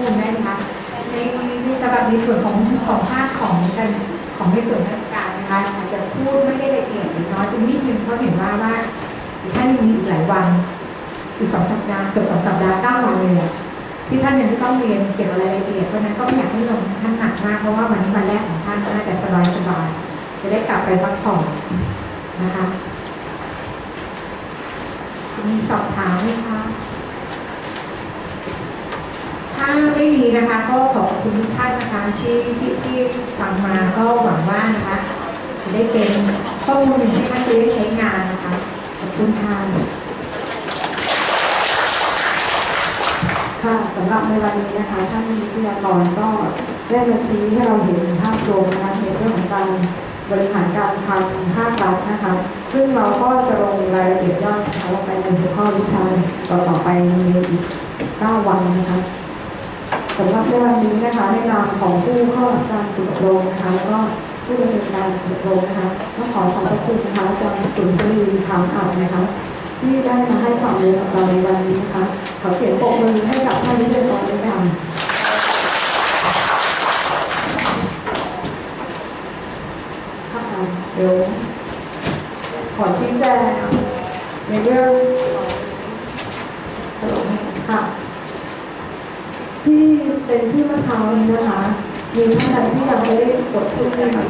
มูลได้ไหมคะในในสำหรับในส่วนของของภาคของการของในส่วนราชการนะคะอาจจะพูดไม่ได้ละเอียดหรือน้อยไปนิดนึงเพราะเห็นว่าว่าท่านยังมีอีกหลายวันอีกสองสัปดาห์เกือบสองสัปดาห์เก้าวันเลยอะที่ท่านยังต้องเรียนเกี่ยวกับรายละเอียดเพราะนั้นก็ไม่อยากให้ลงท่านหนักมากเพราะว่าวันนี้วันแรกของท่านน่าจะสบายสบายจะได้กลับไปพักผ่อนนะคะมีสอบถามไหมคะ ถ้าไม่มีนะคะ ก็ขอบคุณทุกท่านนะคะที่ที่ที่ฟังมาก็หวังว่านะคะจะได้เป็นข้อมูลหนึ่งที่ท่านจะได้ใช้งานนะคะขอบคุณท่านค่ะสำหรับในวันนี้นะคะท่านวิทยากรก็ได้มาชี้ให้เราเห็นภาพรวมนะคะในเรื่องของการบริหารการคลังภาครัฐนะคะ ซึ่งเราก็จะลงรายละเอียดย่อยนะคะลงไปในหัวข้อวิชาต่อต่อๆไปในอีก9วันนะคะ สำหรับในวันนี้นะคะในนามของผู้เข้ารับการฝึกอบรมนะคะแล้วก็ผู้ดำเนินการฝึกอบรมนะคะก็ขอขอบพระคุณนะคะอาจารย์สุนทรีคำอัดนะคะ ที่ได้มาให้ความรู้กับเราในวันนี้นะคะขอเสียงปรบมือให้กับท่านวิทยากรด้วยค่ะค่ะเดี๋ยวขอชี้แจงในเรื่องค่ะ ที่เซ็นชื่อเมื่อเช้านี้นะคะ มีท่านใดที่ยังไม่ได้กดชื่อนะคะ